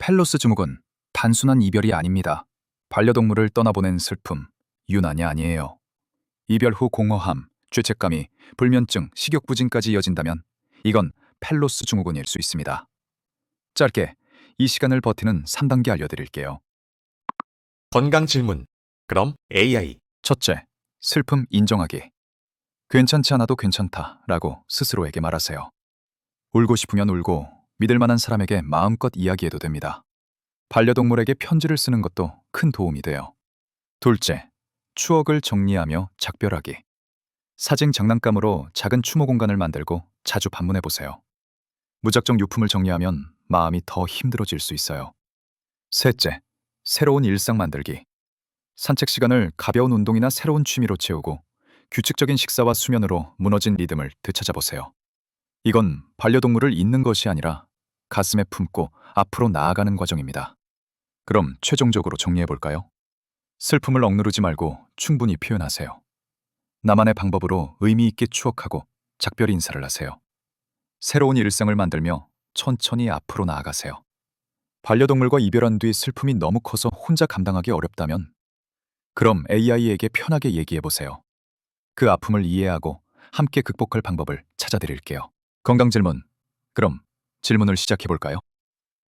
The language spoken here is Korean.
펠로스 증후군 단순한 이별이 아닙니다. 반려동물을 떠나보낸 슬픔, 유난이 아니에요. 이별 후 공허함, 죄책감이 불면증, 식욕부진까지 이어진다면 이건 펠로스 증후군일 수 있습니다. 짧게 이 시간을 버티는 3단계 알려드릴게요. 건강 질문. 그럼 AI. 첫째, 슬픔 인정하기. 괜찮지 않아도 괜찮다 라고 스스로에게 말하세요. 울고 싶으면 울고 믿을 만한 사람에게 마음껏 이야기해도 됩니다. 반려동물에게 편지를 쓰는 것도 큰 도움이 돼요. 둘째, 추억을 정리하며 작별하기. 사진 장난감으로 작은 추모 공간을 만들고 자주 방문해 보세요. 무작정 유품을 정리하면 마음이 더 힘들어질 수 있어요. 셋째, 새로운 일상 만들기. 산책 시간을 가벼운 운동이나 새로운 취미로 채우고 규칙적인 식사와 수면으로 무너진 리듬을 되찾아 보세요. 이건 반려동물을 잊는 것이 아니라 가슴에 품고 앞으로 나아가는 과정입니다. 그럼 최종적으로 정리해 볼까요? 슬픔을 억누르지 말고 충분히 표현하세요. 나만의 방법으로 의미 있게 추억하고 작별 인사를 하세요. 새로운 일상을 만들며 천천히 앞으로 나아가세요. 반려동물과 이별한 뒤 슬픔이 너무 커서 혼자 감당하기 어렵다면 그럼 AI에게 편하게 얘기해 보세요. 그 아픔을 이해하고 함께 극복할 방법을 찾아드릴게요. 건강 질문. 그럼 질문을 시작해 볼까요?